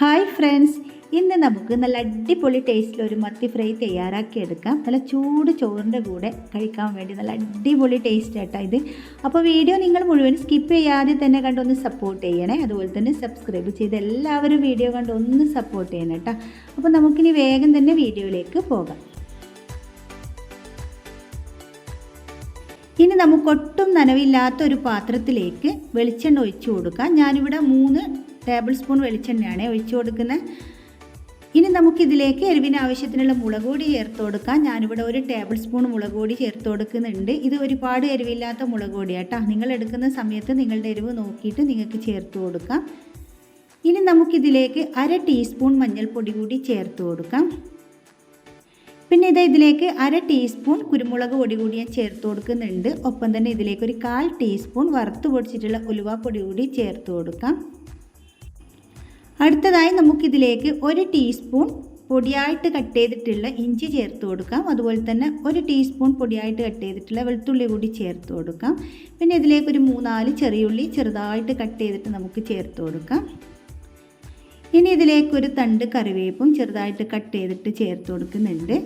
Hi friends. ഇന്ന് നമുക്ക് നല്ല അടിപൊളി ടേസ്റ്റിൽ ഒരു മത്തി ഫ്രൈ തയ്യാറാക്കി എടുക്കാം. നല്ല ചൂട് ചോറിന്റെ കൂടെ കഴിക്കാൻ വേണ്ടി നല്ല അടിപൊളി ടേസ്റ്റ് ആയിട്ടാ ഇത്. അപ്പോൾ വീഡിയോ നിങ്ങൾ മുഴുവൻ സ്കിപ്പ് ചെയ്യാതെ തന്നെ കണ്ടൊന്ന് സപ്പോർട്ട് ചെയ്യണേ. അതുപോലെ തന്നെ സബ്സ്ക്രൈബ് ചെയ്ത് എല്ലാവരും വീഡിയോ കണ്ട് ഒന്ന് സപ്പോർട്ട് ചെയ്യണം കേട്ടോ അപ്പോൾ നമുക്കിനി വേഗം തന്നെ വീഡിയോയിലേക്ക് പോകാം. ഇനി നമുക്കൊട്ടും നനവില്ലാത്ത ഒരു പാത്രത്തിലേക്ക് വെളിച്ചെണ്ണ ഒഴിച്ചു കൊടുക്കാം. ഞാനിവിടെ മൂന്ന് ടേബിൾ സ്പൂൺ വെളിച്ചെണ്ണയാണ് ഒഴിച്ചു കൊടുക്കുന്നത്. ഇനി നമുക്കിതിലേക്ക് എരിവിന് ആവശ്യത്തിനുള്ള മുളക് പൊടി ചേർത്ത് കൊടുക്കാം. ഞാനിവിടെ ഒരു ടേബിൾ സ്പൂൺ മുളക് പൊടി ചേർത്ത് കൊടുക്കുന്നുണ്ട്. ഇത് ഒരുപാട് എരിവില്ലാത്ത മുളക് പൊടിയാട്ടോ. നിങ്ങൾ എടുക്കുന്ന സമയത്ത് നിങ്ങളുടെ എരിവ് നോക്കിയിട്ട് നിങ്ങൾക്ക് ചേർത്ത് കൊടുക്കാം. ഇനി നമുക്കിതിലേക്ക് അര ടീസ്പൂൺ മഞ്ഞൾപ്പൊടി കൂടി ചേർത്ത് കൊടുക്കാം. പിന്നെ ഇത് ഇതിലേക്ക് അര ടീസ്പൂൺ കുരുമുളക് പൊടി കൂടി ഞാൻ ചേർത്ത് കൊടുക്കുന്നുണ്ട്. ഒപ്പം തന്നെ ഇതിലേക്ക് ഒരു കാൽ ടീസ്പൂൺ വറുത്ത് പൊടിച്ചിട്ടുള്ള ഉലുവാപ്പൊടി കൂടി ചേർത്ത് കൊടുക്കാം. അടുത്തതായി നമുക്കിതിലേക്ക് ഒരു ടീസ്പൂൺ പൊടിയായിട്ട് കട്ട് ചെയ്തിട്ടുള്ള ഇഞ്ചി ചേർത്ത് കൊടുക്കാം. അതുപോലെ തന്നെ ഒരു ടീസ്പൂൺ പൊടിയായിട്ട് കട്ട് ചെയ്തിട്ടുള്ള വെളുത്തുള്ളി കൂടി ചേർത്ത് കൊടുക്കാം. പിന്നെ ഇതിലേക്ക് ഒരു മൂന്നാൽ ചെറിയുള്ളി ചെറുതായിട്ട് കട്ട് ചെയ്തിട്ട് നമുക്ക് ചേർത്ത് കൊടുക്കാം. ഇനി ഇതിലേക്ക് ഒരു തണ്ട് കറിവേപ്പും ചെറുതായിട്ട് കട്ട് ചെയ്തിട്ട് ചേർത്ത് കൊടുക്കുന്നുണ്ട്.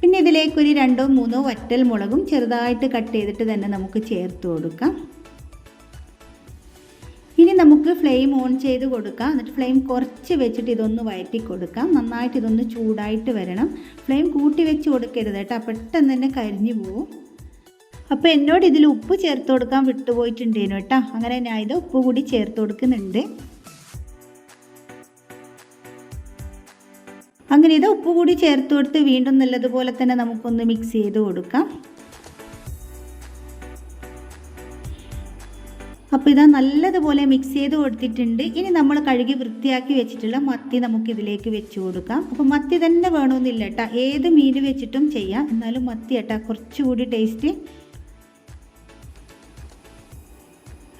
പിന്നെ ഇതിലേക്ക് ഒരു രണ്ടോ മൂന്നോ വറ്റൽ മുളകും ചെറുതായിട്ട് കട്ട് ചെയ്തിട്ട് തന്നെ നമുക്ക് ചേർത്ത് കൊടുക്കാം. നമുക്ക് ഫ്ലെയിം ഓൺ ചെയ്ത് കൊടുക്കാം. എന്നിട്ട് ഫ്ലെയിം കുറച്ച് വെച്ചിട്ട് ഇതൊന്ന് വയറ്റി കൊടുക്കാം. നന്നായിട്ട് ഇതൊന്ന് ചൂടായിട്ട് വരണം. ഫ്ലെയിം കൂട്ടി വെച്ച് കൊടുക്കരുത് കേട്ടോ. പെട്ടെന്ന് തന്നെ കരിഞ്ഞു പോവും. അപ്പോൾ എന്നോട് ഇതിൽ ഉപ്പ് ചേർത്ത് കൊടുക്കാൻ വിട്ടുപോയിട്ടുണ്ടേനു കേട്ടോ. അങ്ങനെ ഞാൻ ഇത് ഉപ്പ് കൂടി ചേർത്ത് കൊടുക്കുന്നുണ്ട്. അങ്ങനെ ഇത് ഉപ്പ് കൂടി ചേർത്ത് കൊടുത്ത് വീണ്ടും നല്ലതുപോലെ തന്നെ നമുക്കൊന്ന് മിക്സ് ചെയ്ത് കൊടുക്കാം. അപ്പോൾ ഇതാ നല്ലതുപോലെ മിക്സ് ചെയ്ത് കൊടുത്തിട്ടുണ്ട്. ഇനി നമ്മൾ കഴുകി വൃത്തിയാക്കി വെച്ചിട്ടുള്ള മത്തി നമുക്ക് ഇതിലേക്ക് വെച്ച് കൊടുക്കാം. അപ്പോൾ മത്തി തന്നെ വേണമെന്നില്ല കേട്ടോ. ഏത് മീൻ വെച്ചിട്ടും ചെയ്യാം. എന്നാലും മത്തി കേട്ടോ കുറച്ചുകൂടി ടേസ്റ്റ്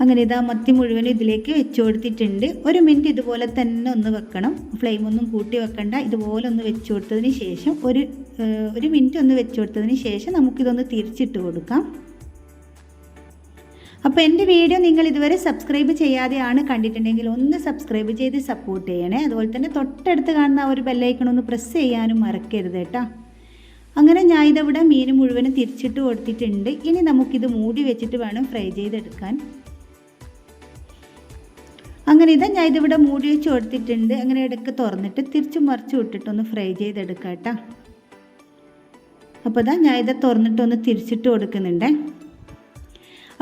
അങ്ങനെ ഇതാ മത്തി മുഴുവൻ ഇതിലേക്ക് വെച്ച് കൊടുത്തിട്ടുണ്ട്. ഒരു മിനിറ്റ് ഇതുപോലെ തന്നെ ഒന്ന് വെക്കണം. ഫ്ലെയിം ഒന്നും കൂട്ടി വെക്കണ്ട. ഇതുപോലെ ഒന്ന് വെച്ച് കൊടുത്തതിന് ശേഷം ഒരു ഒരു മിനിറ്റ് ഒന്ന് വെച്ച് കൊടുത്തതിന് ശേഷം നമുക്കിതൊന്ന് തിരിച്ചിട്ട് കൊടുക്കാം. അപ്പോൾ എന്റെ വീഡിയോ നിങ്ങൾ ഇതുവരെ സബ്സ്ക്രൈബ് ചെയ്യാതെയാണ് കണ്ടിട്ടുണ്ടെങ്കിൽ ഒന്ന് സബ്സ്ക്രൈബ് ചെയ്ത് സപ്പോർട്ട് ചെയ്യണേ. അതുപോലെ തന്നെ തൊട്ടടുത്ത് കാണുന്ന ആ ഒരു ബെല്ലൈക്കൺ ഒന്ന് പ്രസ് ചെയ്യാനും മറക്കരുത് കേട്ടോ. അങ്ങനെ ഞാൻ ഇതവിടെ മീൻ മുഴുവനും തിരിച്ചിട്ട് കൊടുത്തിട്ടുണ്ട്. ഇനി നമുക്കിത് മൂടി വെച്ചിട്ട് വേണം ഫ്രൈ ചെയ്തെടുക്കാൻ. അങ്ങനെ ഇതാ ഞാൻ ഇതിവിടെ മൂടി വെച്ച് കൊടുത്തിട്ടുണ്ട്. അങ്ങനെ ഇടയ്ക്ക് തുറന്നിട്ട് തിരിച്ച് മറിച്ച് വിട്ടിട്ടൊന്ന് ഫ്രൈ ചെയ്തെടുക്കാം കേട്ടോ. അപ്പോൾ ഇതാ ഞാൻ ഇത് തുറന്നിട്ടൊന്ന് തിരിച്ചിട്ട് കൊടുക്കുന്നുണ്ടേ.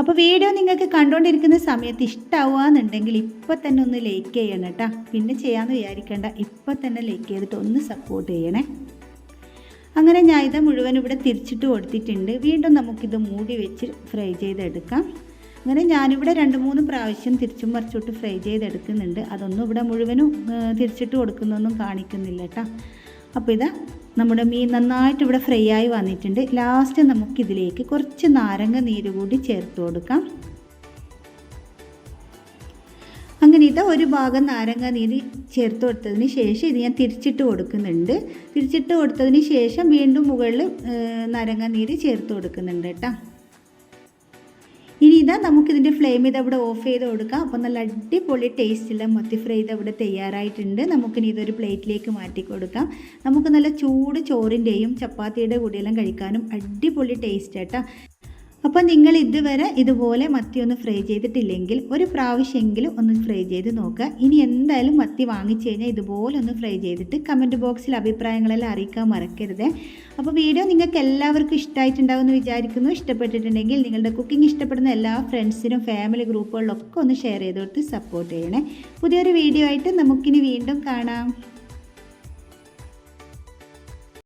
അപ്പോൾ വീഡിയോ നിങ്ങൾക്ക് കണ്ടുകൊണ്ടിരിക്കുന്ന സമയത്ത് ഇഷ്ടമാവുകയെന്നുണ്ടെങ്കിൽ ഇപ്പോൾ തന്നെ ഒന്ന് ലൈക്ക് ചെയ്യണം കേട്ടോ പിന്നെ ചെയ്യാമെന്ന് വിചാരിക്കേണ്ട. ഇപ്പോൾ തന്നെ ലൈക്ക് ചെയ്തിട്ട് ഒന്ന് സപ്പോർട്ട് ചെയ്യണേ. അങ്ങനെ ഞാൻ ഇത് മുഴുവൻ ഇവിടെ തിരിച്ചിട്ട് കൊടുത്തിട്ടുണ്ട്. വീണ്ടും നമുക്കിത് മൂടി വെച്ച് ഫ്രൈ ചെയ്തെടുക്കാം. അങ്ങനെ ഞാനിവിടെ രണ്ട് മൂന്ന് പ്രാവശ്യം തിരിച്ചും മറിച്ചോട്ട് ഫ്രൈ ചെയ്തെടുക്കുന്നുണ്ട്. അതൊന്നും ഇവിടെ മുഴുവനും തിരിച്ചിട്ട് കൊടുക്കുന്നൊന്നും കാണിക്കുന്നില്ല കേട്ടോ അപ്പോൾ ഇതാ നമ്മുടെ മീൻ നന്നായിട്ട് ഇവിടെ ഫ്രൈ ആയി വന്നിട്ടുണ്ട്. ലാസ്റ്റ് നമുക്കിതിലേക്ക് കുറച്ച് നാരങ്ങ നീര് കൂടി ചേർത്ത് കൊടുക്കാം. അങ്ങനെ ഇത് ഒരു ഭാഗം നാരങ്ങ നീര് ചേർത്ത് കൊടുത്തതിന് ശേഷം ഇത് ഞാൻ തിരിച്ചിട്ട് കൊടുക്കുന്നുണ്ട്. തിരിച്ചിട്ട് കൊടുത്തതിന് ശേഷം വീണ്ടും മുകളിൽ നാരങ്ങ നീര് ചേർത്ത് കൊടുക്കുന്നുണ്ട് കേട്ടോ. ഇതാ നമുക്കിതിന്റെ ഫ്ലെയിം ഇത് അവിടെ ഓഫ് ചെയ്ത് കൊടുക്കാം. അപ്പോൾ നല്ല അടിപൊളി ടേസ്റ്റുള്ള മത്തി ഫ്രൈ ഇത് അവിടെ തയ്യാറായിട്ടുണ്ട്. നമുക്കിനി ഇതൊരു പ്ലേറ്റിലേക്ക് മാറ്റി കൊടുക്കാം. നമുക്ക് നല്ല ചൂട് ചോറിന്റെയും ചപ്പാത്തിയുടെ കൂടെയെല്ലാം കഴിക്കാനും അടിപൊളി ടേസ്റ്റ് കേട്ടോ. അപ്പോൾ നിങ്ങൾ ഇതുവരെ ഇതുപോലെ മത്തി ഒന്ന് ഫ്രൈ ചെയ്തിട്ടില്ലെങ്കിൽ ഒരു പ്രാവശ്യമെങ്കിലും ഒന്ന് ഫ്രൈ ചെയ്ത് നോക്കുക ഇനി എന്തായാലും മത്തി വാങ്ങിച്ചു കഴിഞ്ഞാൽ ഇതുപോലെ ഒന്ന് ഫ്രൈ ചെയ്തിട്ട് കമന്റ് ബോക്സിൽ അഭിപ്രായങ്ങളെല്ലാം അറിയിക്കാൻ മറക്കരുത്. അപ്പോൾ വീഡിയോ നിങ്ങൾക്ക് എല്ലാവർക്കും ഇഷ്ടമായിട്ടുണ്ടാവുമെന്ന് വിചാരിക്കുന്നു. ഇഷ്ടപ്പെട്ടിട്ടുണ്ടെങ്കിൽ നിങ്ങളുടെ കുക്കിംഗ് ഇഷ്ടപ്പെടുന്ന എല്ലാ ഫ്രണ്ട്സിനും ഫാമിലി ഗ്രൂപ്പുകളിലൊക്കെ ഒന്ന് ഷെയർ ചെയ്ത് കൊടുത്ത് സപ്പോർട്ട് ചെയ്യണേ. പുതിയൊരു വീഡിയോ ആയിട്ട് നമുക്കിനി വീണ്ടും കാണാം.